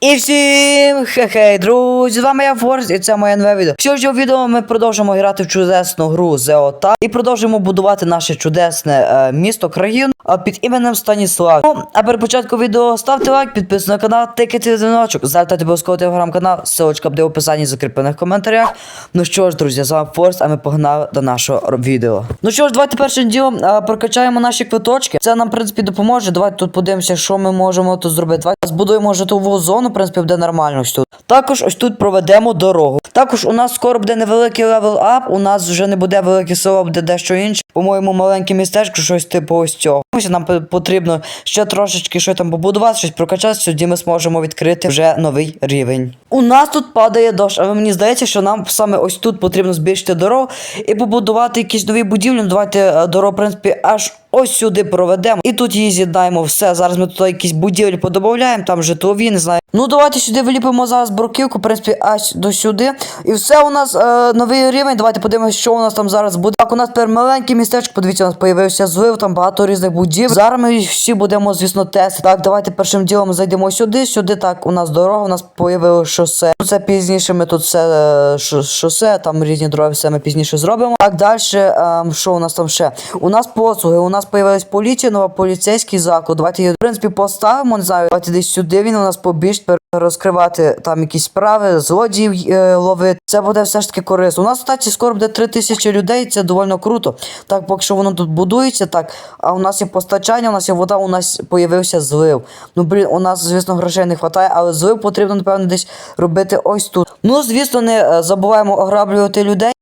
І всім хе-хей, друзі, з вами я Форс, і це моє нове відео. Що ж у відео ми продовжимо грати в чудесну гру Зеота і продовжуємо будувати наше чудесне е, місто, країну а, під іменем Станіслав. Ну, а перед початком відео ставте лайк, підписуйтесь на канал, тикайте дзвіночок, залітайте обов'язково телеграм-канал, ссылочка буде в описанні закріплених коментарях. Ну що ж, друзі, з вами Форс, а ми погнали до нашого відео. Ну що ж, давайте першим ділом е, прокачаємо наші квиточки. Це нам, в принципі, допоможе. Давайте тут подивимося, що ми можемо тут зробити. Давайте збудуємо житлову зону, в принципі, буде нормально ось тут. Також ось тут проведемо дорогу. Також у нас скоро буде невеликий левел ап. У нас вже не буде велике село, буде дещо інше. По-моєму, маленьке містечко, щось типу ось цього. Ось Нам потрібно ще трошечки що там побудувати, щось прокачати, тоді ми зможемо відкрити вже новий рівень. У нас тут падає дощ, але мені здається, що нам саме ось тут потрібно збільшити дорогу і побудувати якісь нові будівлі. Давайте е, дорогу, в принципі, аж ось сюди проведемо. І тут її з'єднаємо. Все. Зараз ми тут якісь будівлі подобавляємо, там житлові, не знаю. Ну давайте сюди виліпимо зараз бруківку, в принципі, аж до сюди. І все у нас е, новий рівень. Давайте подивимося, що у нас там зараз буде. Так, у нас тепер маленький містечко. Подивіться, у нас появився злив, там багато різних будів. Зараз ми всі будемо, звісно, тестити. Так, давайте першим ділом зайдемо сюди. Сюди так, у нас дорога, у нас появилось шосе. Це пізніше ми тут все е, шосе, там різні дороги, все ми пізніше зробимо. Так, далі, ем, що у нас там ще? У нас послуги, у нас появилась поліція, нова поліцейський заклад. Давайте її, в принципі, поставимо, не знаю, давайте десь сюди він у нас побіжить. Розкривати там якісь справи, злодіїв е, ловити. Це буде все ж таки корисно. У нас, статі скоро буде 3 тисячі людей, це доволі круто. Так, поки що воно тут будується, так, а у нас є постачання, у нас є вода, у нас появився злив. Ну, блін, у нас, звісно, грошей не вистачає, але злив потрібно, напевно, десь робити ось тут. Ну, звісно, не е, забуваємо ограблювати людей.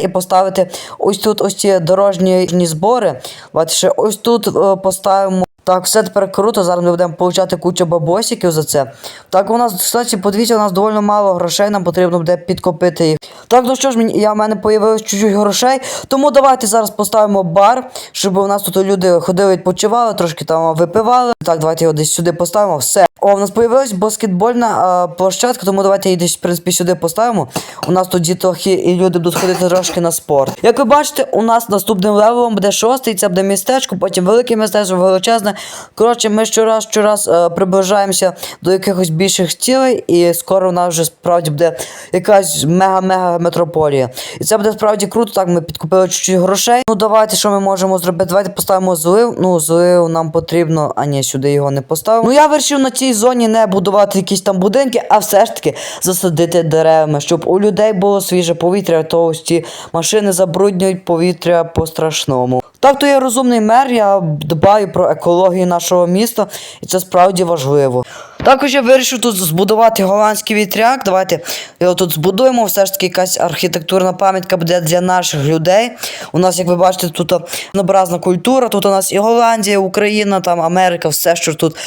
І поставити ось тут ось ці дорожні збори. Бачите, ось тут е, поставимо. Так, все тепер круто. Зараз ми будемо получати кучу бабосиків за це. Так, у нас, кстати, подивіться, у нас доволі мало грошей, нам потрібно буде підкопити їх. Так, ну що ж, я, в мене появилось чуть-чуть грошей. Тому давайте зараз поставимо бар, щоб у нас тут люди ходили, відпочивали, трошки там випивали. Так, давайте його десь сюди поставимо. Все. О, у нас появилась баскетбольна а, площадка, тому давайте її десь, в принципі, сюди поставимо. У нас тут дітохи і люди будуть ходити трошки на спорт. Як ви бачите, у нас наступним левелом буде шостий, це буде містечко, потім велике містечко, величезне. Коротше, ми щораз щораз е, приближаємося до якихось більших цілей, і скоро у нас вже справді буде якась мега-мега метрополія. І це буде справді круто. Так, ми підкупили чуть-чуть грошей. Ну давайте, що ми можемо зробити? Давайте поставимо злив. Ну, злив нам потрібно. А ні, сюди його не поставимо. Ну я вирішив на цій зоні не будувати якісь там будинки, а все ж таки засадити деревами, щоб у людей було свіже повітря, то ці машини забруднюють повітря по-страшному. Так, то я розумний мер, я дбаю про екологію нашого міста, і це справді важливо. Також я вирішив тут збудувати голландський вітряк. Давайте його тут збудуємо. Все ж таки якась архітектурна пам'ятка буде для наших людей. У нас, як ви бачите, тут однообразна культура. Тут у нас і Голландія, Україна, там Америка, все, що тут. Е,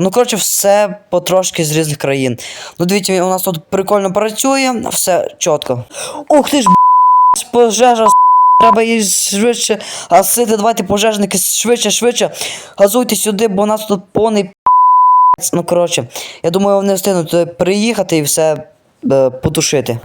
ну, коротше, все потрошки з різних країн. Ну, дивіться, у нас тут прикольно працює, все чітко. Ух ти ж, пожежа. Треба її швидше гасити. Давайте пожежники швидше, швидше. Газуйте сюди, бо у нас тут повний. Ну, коротше, я думаю, вони встигнуть туди приїхати і все е, потушити.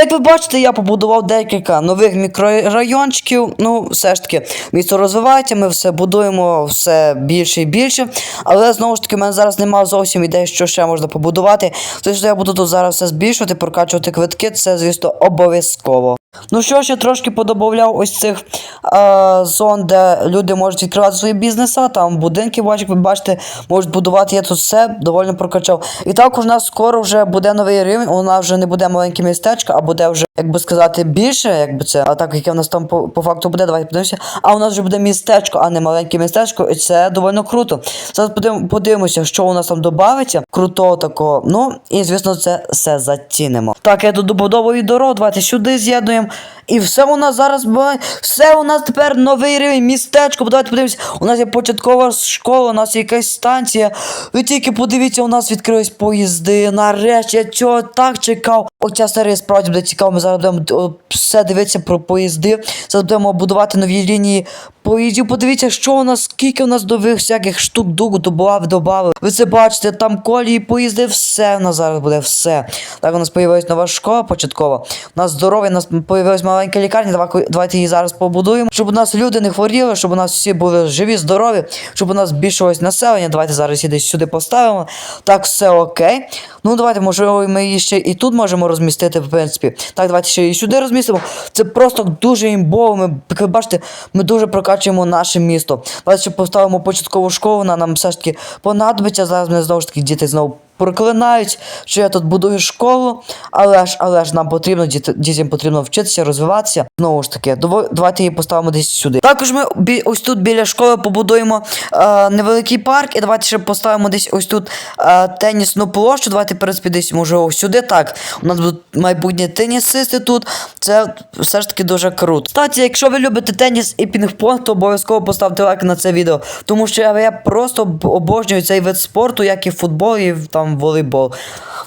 Як ви бачите, я побудував декілька нових мікрорайончиків. Ну, все ж таки, місто розвивається, ми все будуємо все більше і більше. Але знову ж таки, в мене зараз немає зовсім ідей, що ще можна побудувати. Тож я буду тут зараз все збільшувати, прокачувати квитки, це, звісно, обов'язково. Ну що ж, я трошки подобавляв ось цих е, зон, де люди можуть відкривати свої бізнеси, там будинки, бачите, ви бачите, можуть будувати. Я тут все доволі прокачав. І також у нас скоро вже буде новий рівень, у нас вже не буде маленьке містечко, а буде вже, як би сказати, більше, якби це, а так яке в нас там по, по факту буде, давайте подивимося. А у нас вже буде містечко, а не маленьке містечко, і це доволі круто. Зараз подивимо, подивимося, що у нас там додається. Крутого такого. Ну, і звісно, це все зацінимо. Так, я тут добудовую дорогу, давайте сюди з'єднуємо. І все у нас зараз. Все у нас тепер новий рівень, містечко. Давайте подивимось. У нас є початкова школа, у нас є якась станція. Ви тільки подивіться, у нас відкрились поїзди. Нарешті я цього так чекав. Оця серія справді буде цікава. Ми зараз будемо все дивитися про поїзди. Зараз будемо будувати нові лінії поїздів. Подивіться, що у нас, скільки у нас нових всяких штук дугу добав, добавили. Ви це бачите, там колії, поїзди, все у нас зараз буде все. Так, у нас появилась нова школа початкова. У нас здоров'я, у нас появилась маленька лікарня. Давай- Давайте її зараз побудуємо, щоб у нас люди не хворіли, щоб у нас всі були живі, здорові, щоб у нас збільшилось населення. Давайте зараз десь сюди поставимо. Так, все окей. Ну, давайте, можливо, ми її ще і тут можемо розмістити, в принципі. Так, давайте ще і сюди розмістимо. Це просто дуже імбово. Ми, бачите, ми дуже прокачуємо наше місто. Давайте ще поставимо початкову школу, вона нам все ж таки понадобиться. Зараз мене знову ж таки діти знову проклинають, що я тут будую школу, але ж, але ж нам потрібно, дітям потрібно вчитися, розвиватися. Знову ж таки, давайте її поставимо десь сюди. Також ми ось тут біля школи побудуємо е, невеликий парк, і давайте ще поставимо десь ось тут е, тенісну площу. Давайте, принципі, десь може ось сюди. Так, у нас будуть майбутні тенісисти тут. Це все ж таки дуже круто. Кстати, якщо ви любите теніс і пінг-понг, то обов'язково поставте лайк на це відео. Тому що я, я просто обожнюю цей вид спорту, як і футбол, і там волейбол.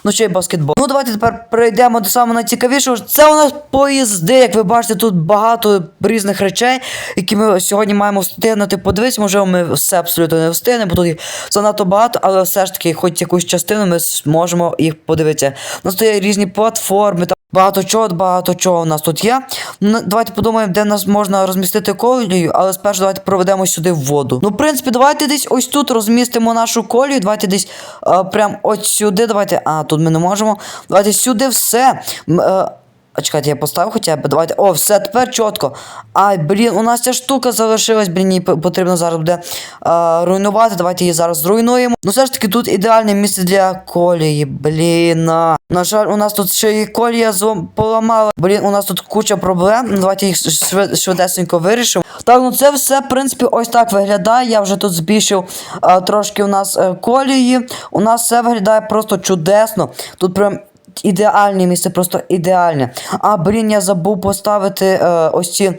Ну ще й баскетбол. Ну давайте тепер перейдемо до самого найцікавішого. Це у нас поїзди. Як ви бачите, тут багато різних речей, які ми сьогодні маємо встигнути Подивись, Можливо, ми все абсолютно не встигнемо, бо тут їх занадто багато, але все ж таки, хоч якусь частину ми зможемо їх подивитися. У нас є різні платформи. Багато чого, багато чого у нас тут є. Давайте подумаємо, де нас можна розмістити колію, але спершу давайте проведемо сюди воду. Ну, в принципі, давайте десь ось тут розмістимо нашу колію. Давайте десь е, прям от сюди. Давайте. А, тут ми не можемо. Давайте сюди все. Е, а чекайте, я поставив хоча б. Давайте. О, все, тепер чітко. Ай, блін, у нас ця штука залишилась, блін, її потрібно зараз буде е, руйнувати. Давайте її зараз зруйнуємо. Ну, все ж таки, тут ідеальне місце для колії. Блін. На жаль, у нас тут ще і колія злом поламала. Блін, у нас тут куча проблем. Ну, давайте їх швид- швидесенько вирішимо. Так, ну це все, в принципі, ось так виглядає. Я вже тут збільшив е, трошки у нас е, колії. У нас все виглядає просто чудесно. Тут прям. Ідеальне місце, просто ідеальне. А, блін, я забув поставити е, ось ці, е,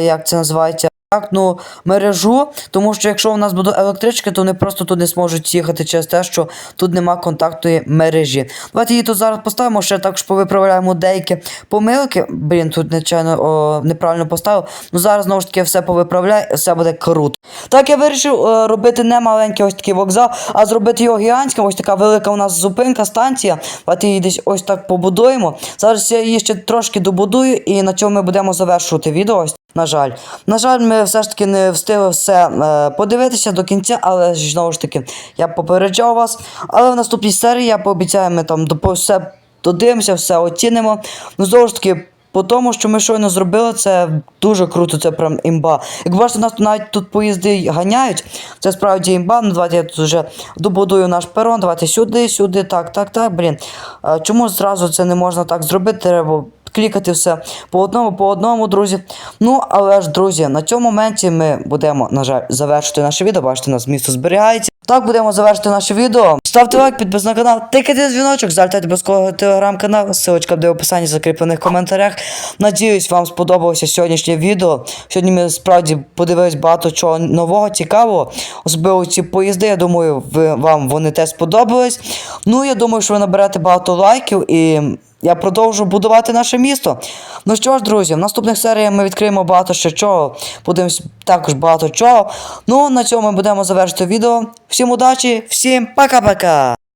як це називається, контактну мережу, тому що якщо у нас буде електрички, то вони просто тут не зможуть їхати через те, що тут нема контактної мережі. Давайте її тут зараз поставимо, ще також повиправляємо деякі помилки. Блін, тут нечайно о, неправильно поставив. Ну зараз знову ж таки все повиправляю, все буде круто. Так я вирішив е, робити не маленький ось такий вокзал, а зробити його гігантським. Ось така велика у нас зупинка, станція. Давайте її десь ось так побудуємо. Зараз я її ще трошки добудую, і на цьому ми будемо завершувати відео. На жаль, на жаль, ми все ж таки не встигли все е, подивитися до кінця, але ж знову ж таки я попереджав вас. Але в наступній серії я пообіцяю, ми там все додивимося, все оцінимо. Ну знову ж таки. По тому, що ми щойно зробили, це дуже круто, це прям імба. Як бачите, нас навіть тут поїзди ганяють. Це справді імба. Ну, давайте я тут вже добудую наш перон. Давайте сюди, сюди, так, так, так. Блін. А чому зразу це не можна так зробити? Треба клікати все по одному, по одному, друзі. Ну, але ж, друзі, на цьому моменті ми будемо, на жаль, завершити наше відео. Бачите, у нас місто зберігається. Так, будемо завершити наше відео. Ставте лайк, підпис на канал, тикайте дзвіночок, залітайте обов'язково телеграм-канал, ссылочка буде в описанні в закріплених коментарях. Надіюсь, вам сподобалося сьогоднішнє відео. Сьогодні ми справді подивились багато чого нового, цікавого. Особливо ці поїзди, я думаю, ви, вам вони теж сподобались. Ну, я думаю, що ви наберете багато лайків і. Я продовжу будувати наше місто. Ну що ж, друзі, в наступних серіях ми відкриємо багато ще чого. Подивимось також багато чого. Ну, на цьому ми будемо завершити відео. Всім удачі, всім пока-пока!